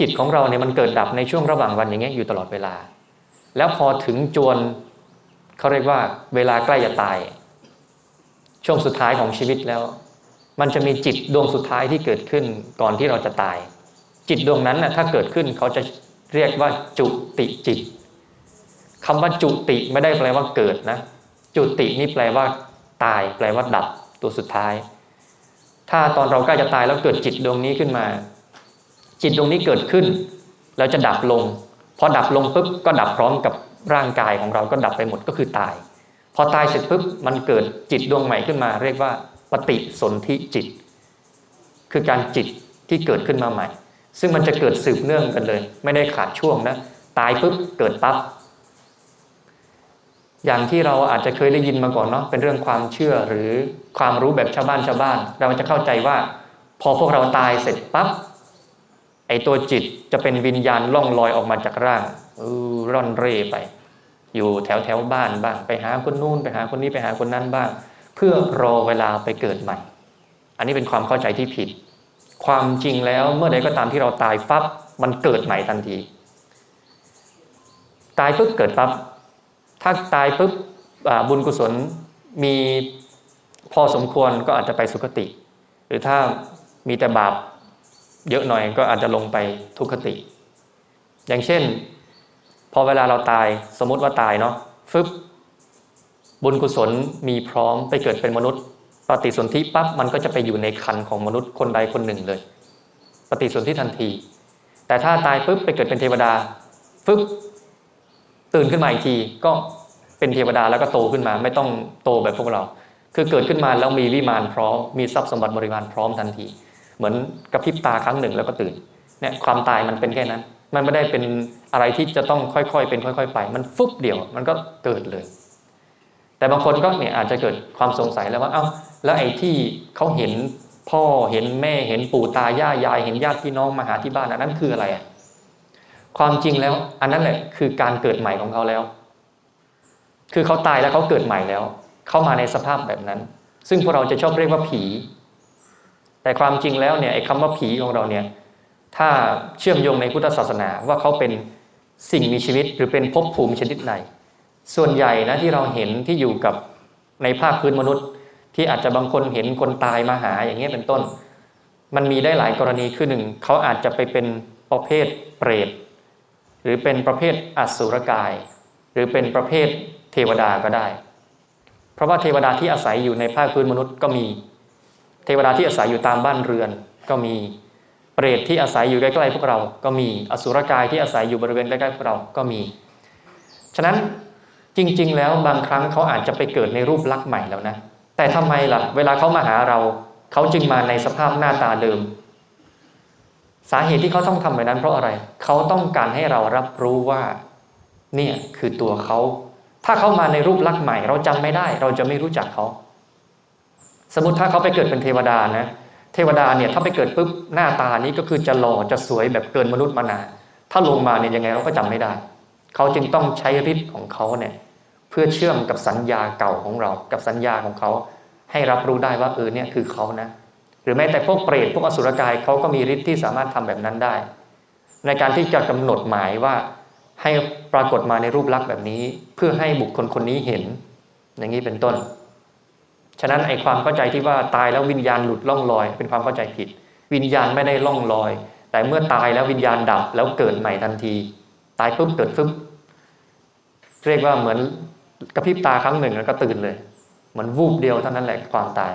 จิตของเราเนี่ยมันเกิดดับในช่วงระหว่างวันอย่างเงี้ยอยู่ตลอดเวลา แล้วพอถึงจวนเขาเรียกว่าเวลาใกล้จะตาย ช่วงสุดท้ายของชีวิตแล้ว มันจะมีจิตดวงสุดท้ายที่เกิดขึ้นก่อนที่เราจะตาย จิตดวงนั้นนะถ้าเกิดขึ้นเขาจะเรียกว่าจุติจิตคำว่าจุติไม่ได้แปลว่าเกิดนะ จุตินี่แปลว่า ตาย แปลว่าดับตัวสุดท้าย ถ้าตอนเราใกล้จะตายแล้วเกิดจิตดวงนี้ขึ้นมา จิตดวงนี้เกิดขึ้น แล้วจะดับลง พอดับลงปุ๊บก็ดับพร้อมกับร่างกายของเราก็ดับไปหมดก็คือตาย พอตายเสร็จปุ๊บมันเกิดจิตดวงใหม่ขึ้นมา เรียกว่าปฏิสนธิจิต คือการจิตที่เกิดขึ้นมาใหม่ ซึ่งมันจะเกิดสืบเนื่องกันเลย ไม่ได้ขาดช่วงนะตายปุ๊บเกิดปั๊บอย่างที่เราอาจจะเคยได้ยินมาก่อนเนาะเป็นเรื่องความเชื่อหรือความรู้แบบชาวบ้านชาวบ้าน เราจะเข้าใจว่า พอพวกเราตายเสร็จปั๊บ ไอตัวจิตจะเป็นวิญญาณล่องลอยออกมาจากร่างออร่อนเร่ไป อยู่แถวแถวบ้านบ้าง ไปหาคนนู่นไปหาคนนี้ไปหาคนนั้นบ้าง เพื่อรอเวลาไปเกิดใหม่ อันนี้เป็นความเข้าใจที่ผิด ความจริงแล้วเมื่อใดก็ตามที่เราตายปั๊บมันเกิดใหม่ทันที ตายปุ๊บเกิดปั๊บถ้าตายปุ๊บบุญกุศลมีพอสมควรก็อาจจะไปสุคติ หรือถ้ามีแต่บาป เยอะหน่อยก็อาจจะลงไปทุกขติ อย่างเช่น พอเวลาเราตายสมมติว่าตายเนาะฟึบบุญกุศลมีพร้อมไปเกิดเป็นมนุษย์ ปฏิสนธิปั๊บมันก็จะไปอยู่ในคันของมนุษย์คนใดคนหนึ่งเลย ปฏิสนธิทันที แต่ถ้าตายปุ๊บไปเกิดเป็นเทวดาฟึบตื่นขึ้นมาอีกทีก็เป็นเทวดาแล้วก็โตขึ้นมา ไม่ต้องโตแบบพวกเรา คือเกิดขึ้นมาแล้วมีวิมานพร้อมมีทรัพย์สมบัติบริวารพร้อมทันที เหมือนกระพริบตาครั้งหนึ่งแล้วก็ตื่นเนี่ยความตายมันเป็นแค่นั้น มันไม่ได้เป็นอะไรที่จะต้องค่อยๆ เป็นค่อย ๆ ไป มันฟุบเดียวมันก็เกิดเลย แต่บางคนก็เนี่ยอาจจะเกิดความสงสัยแล้วว่า เอา้า แล้วไอ้ที่เขาเห็นพ่อเห็นแม่เห็นปู่ตายายายเห็นญาติพี่น้องมาหาที่บ้านอันนั้นคืออะไรอะความจริงแล้ว อันนั้นแหละคือการเกิดใหม่ของเขาแล้ว คือเขาตายแล้วเขาเกิดใหม่แล้ว เข้ามาในสภาพแบบนั้น ซึ่งพวกเราจะชอบเรียกว่าผี แต่ความจริงแล้วเนี่ยไอ้คำว่าผีของเราเนี่ยถ้าเชื่อมโยงในพุทธศาสนาว่าเขาเป็นสิ่งมีชีวิตหรือเป็นภพภูมิชนิดไหน ส่วนใหญ่นะที่เราเห็นที่อยู่กับในภาคพื้นมนุษย์ ที่อาจจะบางคนเห็นคนตายมาหาอย่างเงี้ยเป็นต้น มันมีได้หลายกรณีคือหนึ่งเขาอาจจะไปเป็นประเภทเปรตหรือเป็นประเภทอสุรกาย หรือเป็นประเภทเทวดาก็ได้ เพราะว่าเทวดาที่อาศัยอยู่ในภาคพื้นมนุษย์ก็มี เทวดาที่อาศัยอยู่ตามบ้านเรือนก็มีเปรตที่อาศัยอยู่ใกล้ๆพวกเรา ก็มีอสุรกายที่อาศัยอยู่บริเวณใกล้ๆพวกเราก็มี ฉะนั้นจริง ๆ แล้วบางครั้งเขาอาจจะไปเกิดในรูปลักษณ์ใหม่แล้วนะ แต่ทำไมล่ะ เวลาเขามาหาเรา เขาจึงมาในสภาพหน้าตาเดิม สาเหตุที่เขาต้องทำแบบนั้นเพราะอะไร เขาต้องการให้เรารับรู้ว่า เนี่ยคือตัวเขา ถ้าเขามาในรูปลักษณ์ใหม่ เราจำไม่ได้ เราจะไม่รู้จักเขา สมมติถ้าเขาไปเกิดเป็นเทวดานะเทวดาเนี่ยถ้าไปเกิดปุ๊บหน้าตานี้ก็คือจะหล่อจะสวยแบบเกินมนุษย์มานาถ้าลงมาเนี่ยยังไงเราก็จำไม่ได้ เขาจึงต้องใช้ฤทธิ์ของเขาเนี่ยเพื่อเชื่อมกับสัญญาเก่าของเรา กับสัญญาของเขาให้รับรู้ได้ว่าเออเนี่ยคือเขานะ หรือแม้แต่พวกเปรตพวกอสุรกายเขาก็มีฤทธิ์ที่สามารถทำแบบนั้นได้ ในการที่จะกำหนดหมายว่าให้ปรากฏมาในรูปลักษณ์แบบนี้ เพื่อให้บุคคลคนนี้เห็น อย่างนี้เป็นต้น ฉะนั้นไอความเข้าใจที่ว่าตายแล้ววิญญาณหลุดล่องลอย เป็นความเข้าใจผิด วิญญาณไม่ได้ล่องลอย แต่เมื่อตายแล้ววิญญาณดับแล้วเกิดใหม่ทันที ตายปุ๊บเกิดปุ๊บเรียกว่าเหมือนกระพริบตาครั้งหนึ่งแล้วก็ตื่นเลย เหมือนวูบเดียวเท่านั้นแหละความตาย